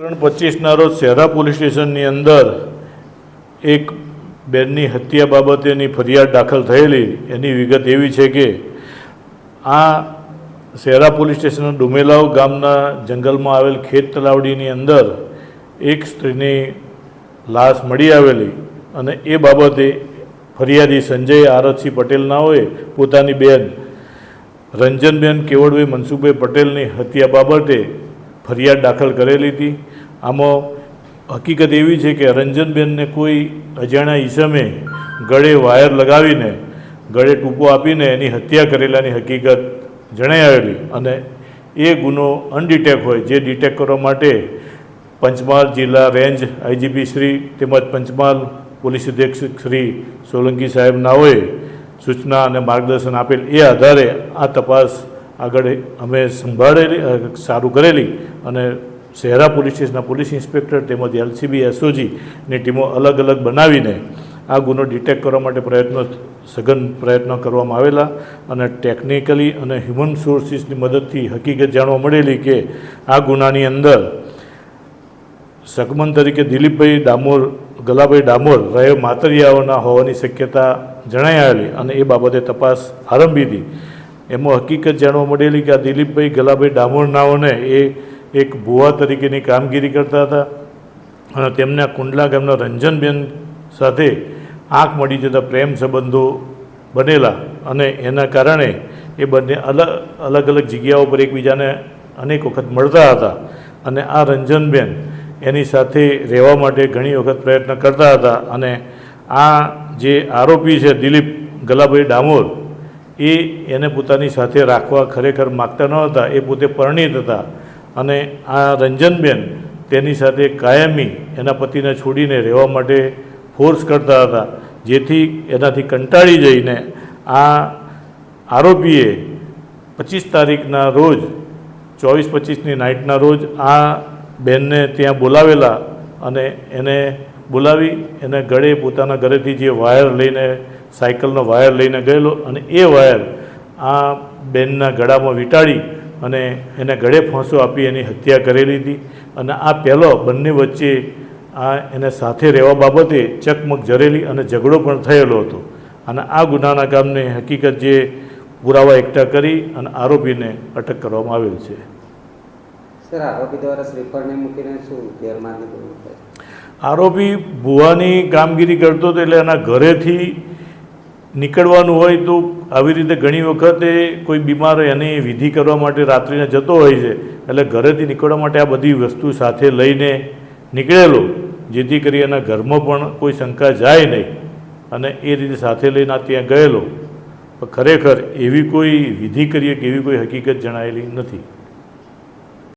ત્રણ પચીસના રોજ શહેરા પોલીસ સ્ટેશનની અંદર એક બેનની હત્યા બાબતેની ફરિયાદ દાખલ થયેલી. એની વિગત એવી છે કે આ શહેરા પોલીસ સ્ટેશન ડુમેલાવ ગામના જંગલમાં આવેલ ખેત તલાવડીની અંદર એક સ્ત્રીની લાશ મળી આવેલી અને એ બાબતે ફરિયાદી સંજય આરતસિંહ પટેલનાઓએ પોતાની બેન રંજનબેન કેવળભાઈ મનસુખભાઈ પટેલની હત્યા બાબતે ફરિયાદ દાખલ કરેલી હતી. આમાં હકીકત એવી છે કે રંજનબેનને કોઈ અજાણ્યા ઈસમે ગળે વાયર લગાવીને, ગળે ટૂંકો આપીને એની હત્યા કરેલાની હકીકત જણાઈ આવેલી અને એ ગુનો અનડિટેક હોય જે ડિટેક્ટ કરવા માટે પંચમહાલ જિલ્લા રેન્જ આઈજીપી શ્રી તેમજ પંચમહાલ પોલીસ અધિક્ષક શ્રી સોલંકી સાહેબ નાઓએ સૂચના અને માર્ગદર્શન આપેલ એ આધારે આ તપાસ આગળ અમે સંભાળેલી સારું કરેલી અને શહેરા પોલીસ પોલીસ ઇન્સ્પેક્ટર તેમજ એલસીબી એસઓજીની ટીમો અલગ અલગ બનાવીને આ ગુનો ડિટેક્ટ કરવા માટે પ્રયત્નો, સઘન પ્રયત્નો કરવામાં આવેલા અને ટેકનિકલી અને હ્યુમન સોર્સિસની મદદથી હકીકત જાણવા મળેલી કે આ ગુનાની અંદર સગમન તરીકે દિલીપભાઈ ડામોર, ગલાભાઈ ડામોર રહે માતરિયાઓના હોવાની શક્યતા જણાઈ આવેલી અને એ બાબતે તપાસ આરંભી હતી એમાં હકીકત જાણવા મળેલી કે આ દિલીપભાઈ, ગલાભાઈ ડામોર નાઓને એ એક ભુવા તરીકેની કામગીરી કરતા હતા અને તેમના કુંડલા ગામના રંજનબેન સાથે આંખ મળી જતા પ્રેમ સંબંધો બનેલા અને એના કારણે એ બંને અલગ અલગ અલગ જગ્યાઓ પર એકબીજાને અનેક વખત મળતા હતા અને આ રંજનબેન એની સાથે રહેવા માટે ઘણી વખત પ્રયત્ન કરતા હતા અને આ જે આરોપી છે દિલીપ ગલાભાઈ ડામોર, એ એને પોતાની સાથે રાખવા ખરેખર માગતા ન હતા, એ પોતે પરણિત હતા. અને આ રંજનબેન તેની સાથે કાયમી એના પતિને છોડીને રહેવા માટે ફોર્સ કરતા હતા, જેથી એનાથી કંટાળી જઈને આ આરોપીએ પચીસ તારીખના રોજ, ચોવીસ પચીસની નાઇટના રોજ આ બેનને ત્યાં બોલાવેલા અને એને બોલાવી, એને ગળે પોતાના ઘરેથી જે વાયર લઈને, સાયકલનો વાયર લઈને ગયેલો અને એ વાયર આ બેનના ગળામાં વીંટાળી અને એને ગળે ફાંસો આપી એની હત્યા કરેલી હતી અને આ પહેલો બંને વચ્ચે આ એને સાથે રહેવા બાબતે ચકમક જરેલી અને ઝઘડો પણ થયેલો હતો. અને આ ગુનાના કામને હકીકત જે પુરાવા એકઠા કરી અને આરોપીને અટક કરવામાં આવેલ છે. સર આરોપી દ્વારા શ્રીફળને મૂકીને શું ગેરમાર્ગે આરોપી ભુવાની કામગીરી કરતો હતો એટલે એના ઘરેથી નીકળવાનું હોય તો આવી રીતે ઘણી વખતે કોઈ બીમાર હોય એની વિધિ કરવા માટે રાત્રિને જતો હોય છે. એટલે ઘરેથી નીકળવા માટે આ બધી વસ્તુ સાથે લઈને નીકળેલો, જેથી કરી એના ઘરમાં પણ કોઈ શંકા જાય નહીં અને એ રીતે સાથે લઈને ત્યાં ગયેલો. ખરેખર એવી કોઈ વિધિ કરીએ કે એવી કોઈ હકીકત જણાયેલી નથી.